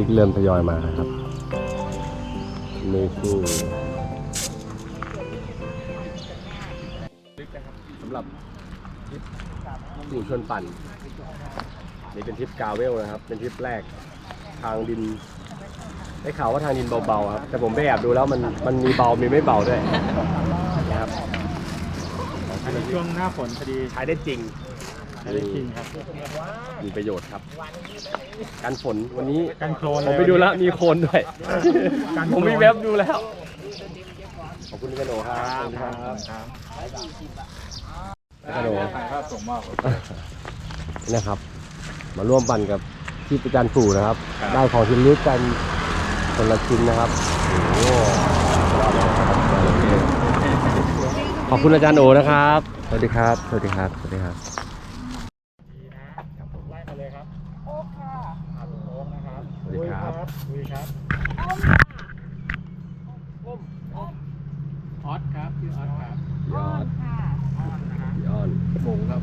ชิกเริ่มทยอยมาครับเมชูสำหรับทริปหมู่ชวนปั่น นี่เป็นทริปกาเวลนะครับ เป็นทริปแรกทางดิน ได้ข่าวว่าทางดินเบาๆครับ แต่ผมไปแอบดูแล้วมันมันมีเบา มีไม่เบาด้วยนะครับ อันนี้ช่วงหน้าฝนพอดีใช้ได้จริง ใช้ได้จริงครับ มีประโยชน์ครับการฝนวันนี้กันโคลนผมไปดูแล้วมีโคลนด้วยกันผมโคลนมีเว็บดูแล้ว ขอบคุณกระโหนคครัรับบครับกระโหนถ่ายภาพส่งมอบนะครับ มาร่วมปั่นกับที่ประจันปู่นะครับครับได้ของที่ระลึกกันคนละชิ้นนะครับโอ้โหขอบคุณอาจารย์โอนะครับ สวัสดีครับ สวัสดีครับ สวัสดีครับ ไล่มาเลยครับ โอ๊คค่ะโอ๊คนะครับ สวัสดี ครับคุยครับอ้มอ้มออสครับชื่อออสครับยอดออสนะครับยอดหมูครับ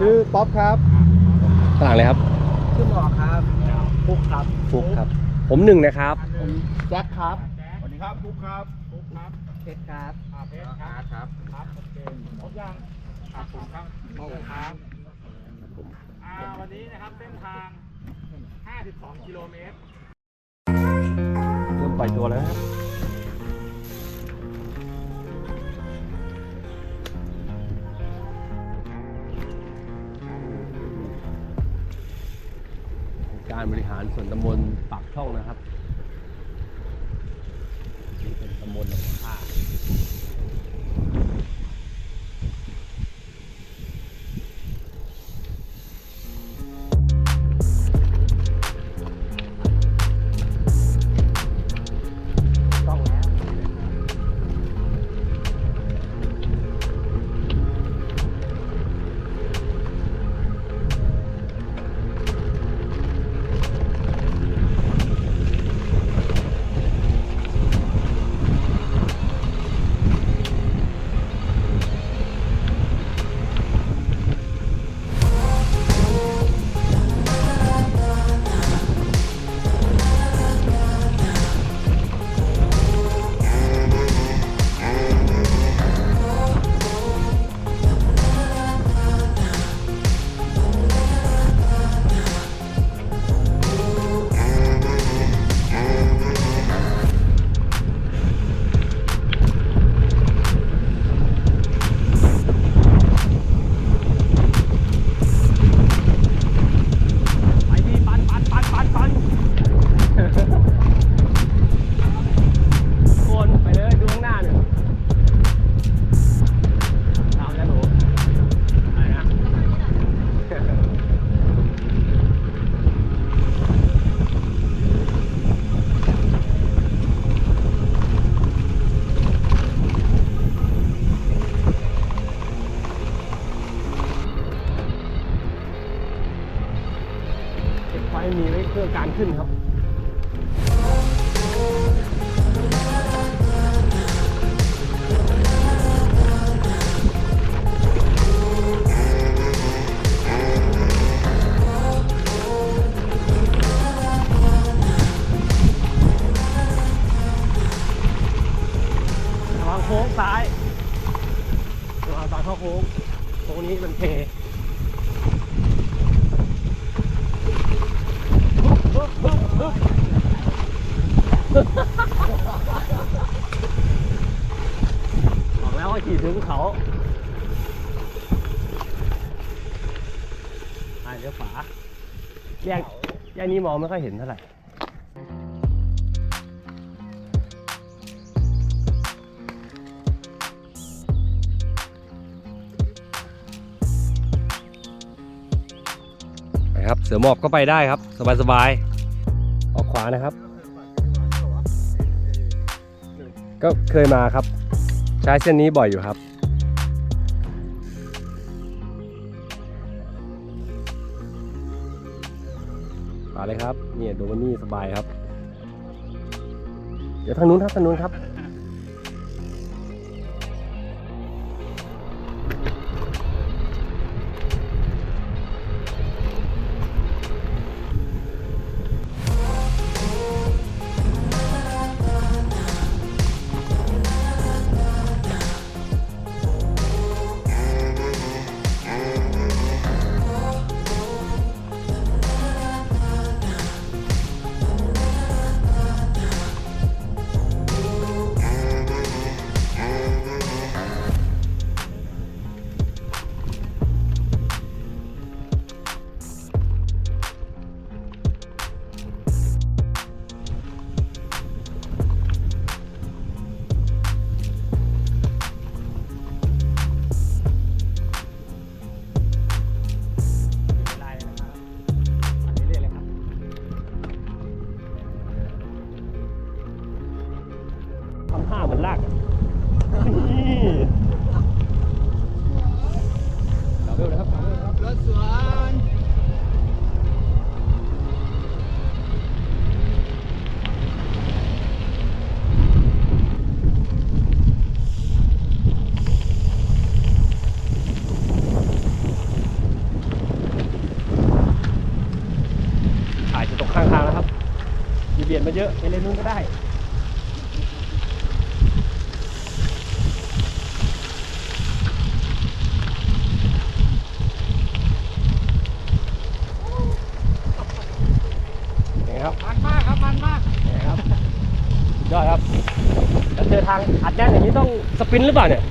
ชื่อป๊อปครับข้างหลังเลยครับ ชื่อหมอครับฟุกครับฟุกครับ ผมหนึ่งนะครับ ผมแจ็คครับสวัสดีครับปุ๊กครับปุ๊กครับเพชรครับอาเพชรครับครับครับโอเคครบยังครับผมครับโอเคครับอ่าวันนี้นะครับเส้นทาง 52 กิโลเมตรเริ่ม ปล่อยตัวแล้วครับการบริหารส่วนตำบลปากช่องนะครับ นี่เป็นตำบลหนองผ้า ไฟมีไว้เพื่อการขึ้นครับ ขี่ถึงเขาอ่าเดี๋ยวฝาแยกแยกนี้มองไม่ค่อยเห็นเท่าไหร่นะครับเสือหมอบก็ไปได้ครับ สบายๆออกขวานะครับ ก็เคยมาครับ ใช้เส้นนี้บ่อยอยู่ครับ มาเลยครับ เนี่ยโดมันนี่สบายครับ เดี๋ยวทางนู้นครับทางนู้นครับ นี่ ดาวเวนะครับดาวเวลนะครับรถสวย ทางอัดแน่นอย่างนี้ต้องสปินหรือเปล่าเนี่ย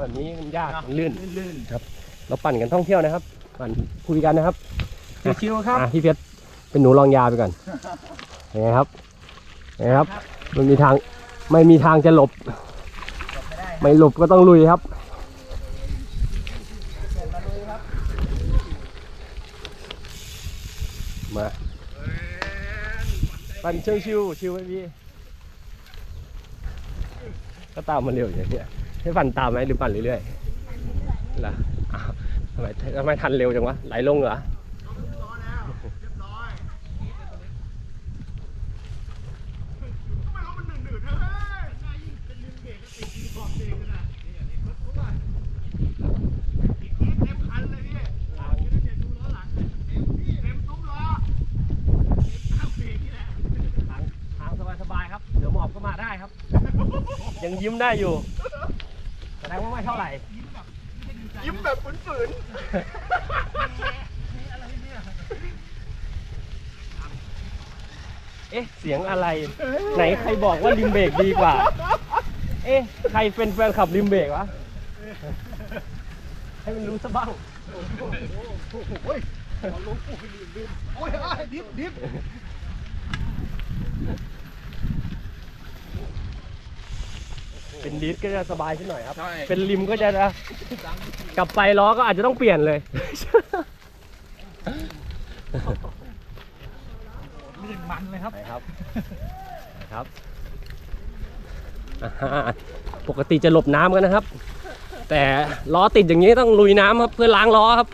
แบบนี้มันยากมันลื่นลื่นครับ เราปั่นกันท่องเที่ยวนะครับ ปั่นคุยกันนะครับชิวๆครับอะพี่เพชรเป็นหนูรองยาไปก่อนยังไงครับยังไงครับ มันมีทางไม่มีทางจะหลบ ไม่หลบก็ต้องลุยครับมาปั่นชิวชิวๆชิวไหมพี่ก็ตามมาเร็วอย่างเงี้ย ให้ปั่นตามไหมหรือปั่นเรื่อยๆล่ะอ้าวทำไมทำไมทันเร็วจังวะ ไหลลงเหรอทางทางสบายๆครับเดี๋ยวหมอบก็มาได้ครับยังยิ้มได้อยู่แสดงว่า ไม่เท่าไหร่ยิ้มแบบฝืนเอ๊ะ เสียงอะไร ไหนใครบอกว่าริมเบรกดีกว่า เอ๊ะ ใครเป็นแฟนขับริมเบรกวะ ให้มันรู้ซะบ้างๆโอ้ยอ้ายดิฟดิฟ เป็นลิฟก็จะสบายขึ้นหน่อยครับ ใช่ เป็นริมก็จะนะกลับไปล้อก็อาจจะต้องเปลี่ยนเลย ลื่นมันเลยครับ ไปครับไปครับอ่าฮะปกติจะหลบน้ำกันนะครับ แต่ล้อติดอย่างนี้ต้องลุยน้ำครับเพื่อล้างล้อครับ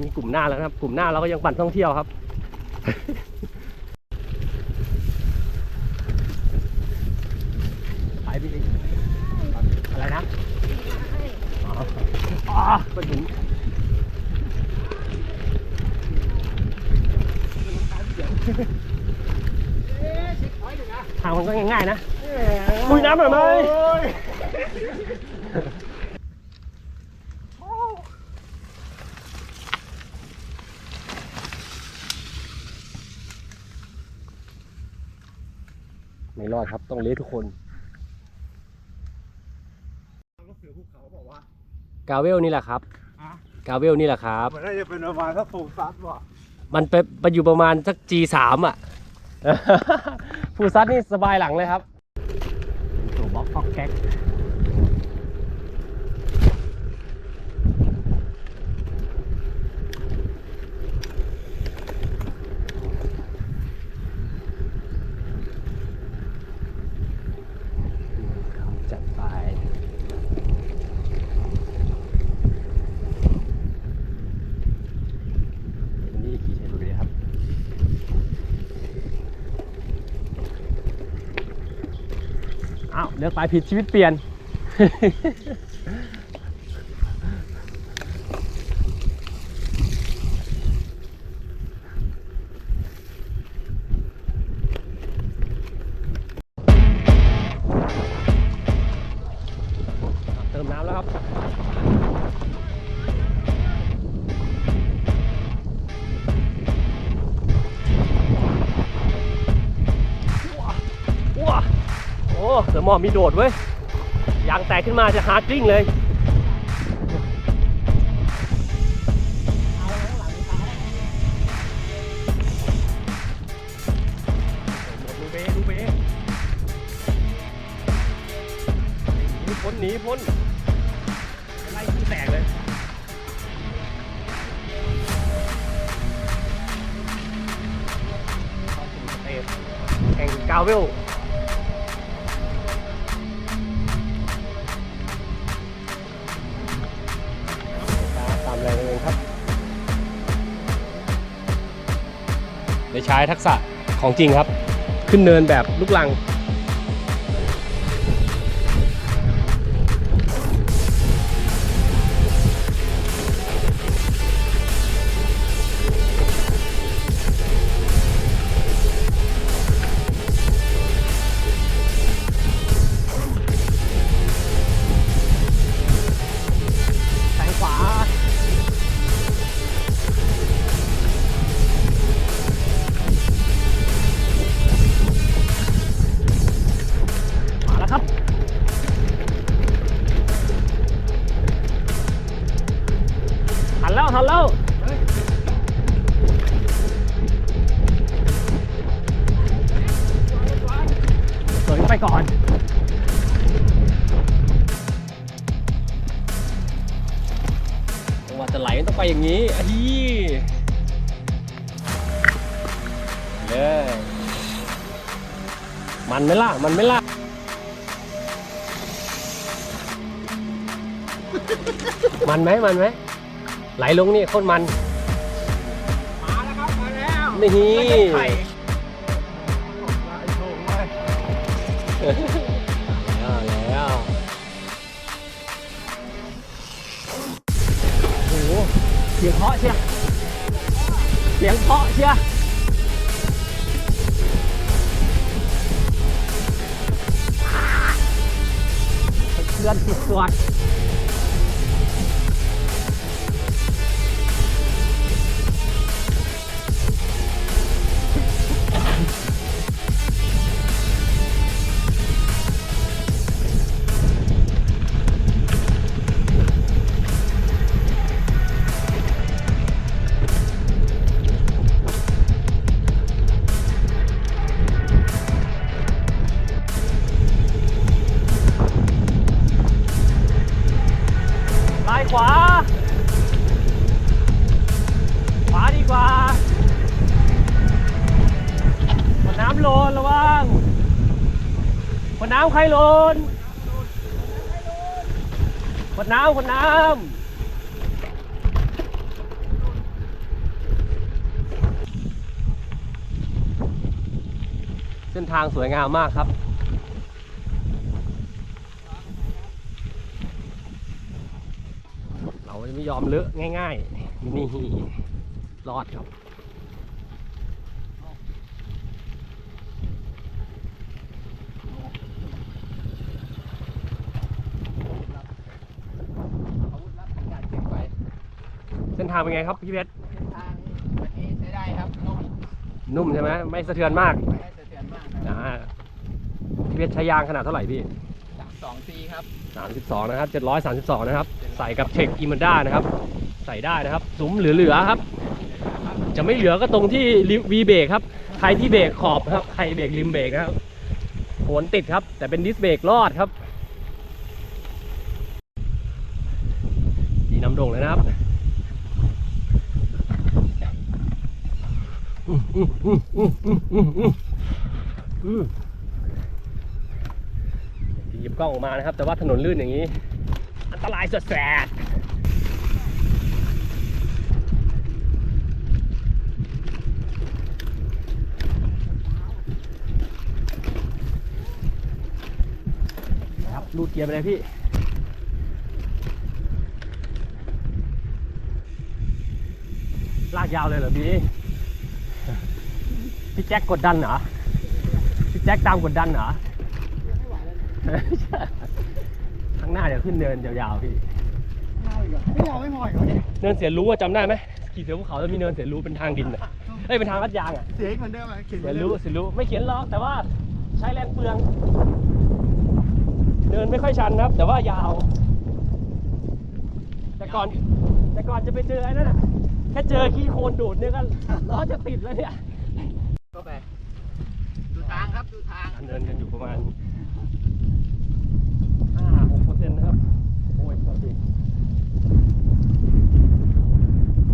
มีกลุ่มหน้าแล้วนะครับ กลุ่มหน้าเราก็ยังปั่นท่องเที่ยวครับ ไปพี่อะไรนะอ๋ออ๋อก็ถึงทางมันก็ง่ายๆนะลุยน้ำหน่อยไหมไม่รอดครับ ต้องเละทุกคน กาเวลนี่แหละครับ อะกาเวลนี่แหละครับ มันน่าจะเป็นประมาณสักฟูซัสว่ะมันไปไปอยู่ประมาณสัก G3 อะ ฟูซัดนี่สบายหลังเลยครับ ตัวบล็อกฟอกแก๊กจัดไป วันนี้ขี่ชัยบุรีครับ อ้าว เลือกตายผิดชีวิตเปลี่ยน เสือหมอบมีโดดเว้ยยางแตกขึ้นมาจะฮาร์ดกริ้งเลยพ้นหนีพ้นไล่ที่แตกเลยแข่งกาเวล ใช้ทักษะของจริงครับ ขึ้นเนินแบบลูกลัง อย่างนี้อะฮีเลยมันไหม่ล่ะ มันไหม่ล่ะ มันไหมมันไหมไหลลงนี่โคตรมัน มาแล้วครับ มาแล้วนี่ ไม่ใช่ไข่ลายโถงเลย เพาะเชียเสียงเพาะเชียสะเทือนสุดส วดลายขวา ขวาดีกว่าขวดน้ำโลนระวังขวดน้ำใครโลนขวดน้ำขวดน้ำเส้นทางสวยงามมากครับ เราจะไม่ ยอมเลอะง่ายๆ นี่รอดครับอาวุธลับการเก็บไว้เส้นทางเป็นไงครับพี่เพชรเส้นทางวันนี้ใช้ได้ครับนุ่มนุ่มใช่ไหมไม่สะเทือนมากไม่สะเทือนมากครับอ่าพี่เพชรใช้ยางขนาดเท่าไหร่พี่ สามสองซีครับ 32 นะครับ 732 นะครับ ใส่กับเทคอิมันด้านะครับ ใส่ได้นะครับสุมเหลือๆครับ จะไม่เหลือก็ตรงที่วีเบรกครับใครที่เบรกขอบครับใครเบรกริมเบรกนะครับโหนติดครับ แต่เป็นดิสเบรกรอดครับดีน้ำดงเลยนะครับหยิบกล้องออกมานะครับ แต่ว่าถนนลื่นอย่างนี้ ตรายสุดแสดครับรูดเกียร์ไปเลยพี่ลากยาวเลยเหรอพี่พี่แจ็คกดดันเหรอ พี่แจ็คตามกดดันเหรอ ข้างหน้าเดี๋ยวขึ้นเนินยาวๆพี่ไม่พอไม่พออีกเหรอเนี่ยเนินเสียรู้อะจำได้ไหมขี่เสือภูเขาจะมีเนินเสียรู้เป็นทางดินอะเอ้ยเป็นทางลัดยางอะเสียอีกเหมือนเดิมอะเขียนเสียรู้เสียรู้ไม่เขียนล็อกแต่ว่าใช้แรงเปลือง เดินไม่ค่อยชันครับ แต่ว่ายาว แต่ก่อน แต่ก่อนจะไปเจอไอ้นั่นอะแค่เจอขี้โคลนดูดเนี่ยก็ล้อจะติดแล้วเนี่ยก็ไปดูทางครับดูทางเดินกันอยู่ประมาณห้าหกเปอร์เซ็น สิ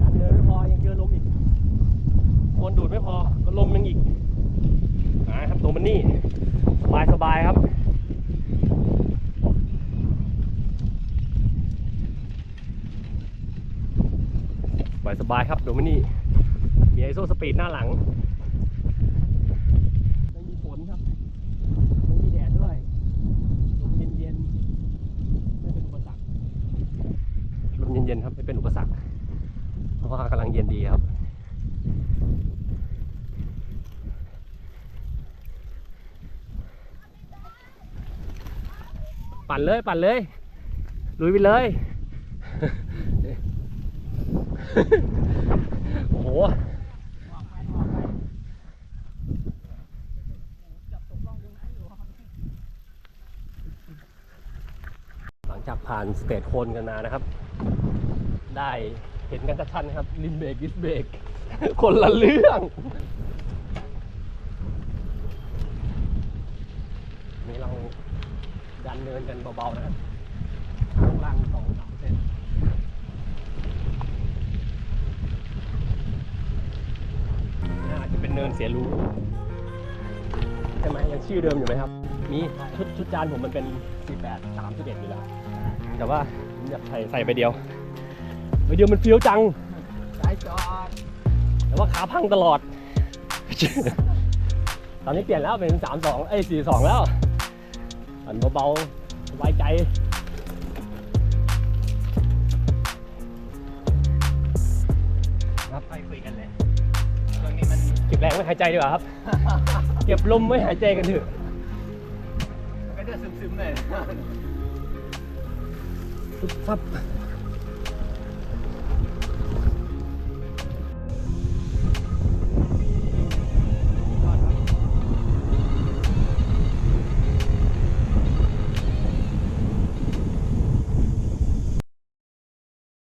การเดินไม่พอ ยังเจอลมอีกมวนดูดไม่พอ ก็ลมยังอีกอ่าครับตัวมันนี่ สบายสบายครับ สบายสบายครับโดมินี่ มีไอโซสปีดหน้าหลัง ไม่มีฝนครับ ไม่มีแดดด้วย ลมเย็นๆ ไม่เป็นอุปสรรค ลมเย็นๆครับไม่เป็นอุปสรรค เพราะว่ากำลังเย็นดีครับปั่นเลยปั่นเลย ลุยไปเลย โอ้โห หลังจาก ผ่านสเตจโคนกันมานะครับ ได้เห็นกันชัดๆนะครับลิมเบรกดิสเบรกคนละเรื่องนี่เราดันเนินกันเบาๆนะครับข้างล่างสองสามเซนน่าจะเป็นเนินเสียรู้ใช่ไหมยังชื่อเดิมอยู่ไหมครับ มีชุดชุดจานผมมันเป็น48 31 อยู่แล้ว แต่ว่าผมอยากใส่ใส่ไปเดียวไปเดียวมันเฟี้ยวจังสายจอดแต่ว่าขาพังตลอด ตอนนี้เปลี่ยนแล้วเป็น32เอ้ย42แล้วอันเบาๆสบายใจครับไปคุยกันเลยตรงนี้มันเก็บแรงไว้หายใจดีกว่าครับ เก็บลมไว้หายใจกันเถอะก็จะซึมๆเลย ปึ๊บฟับ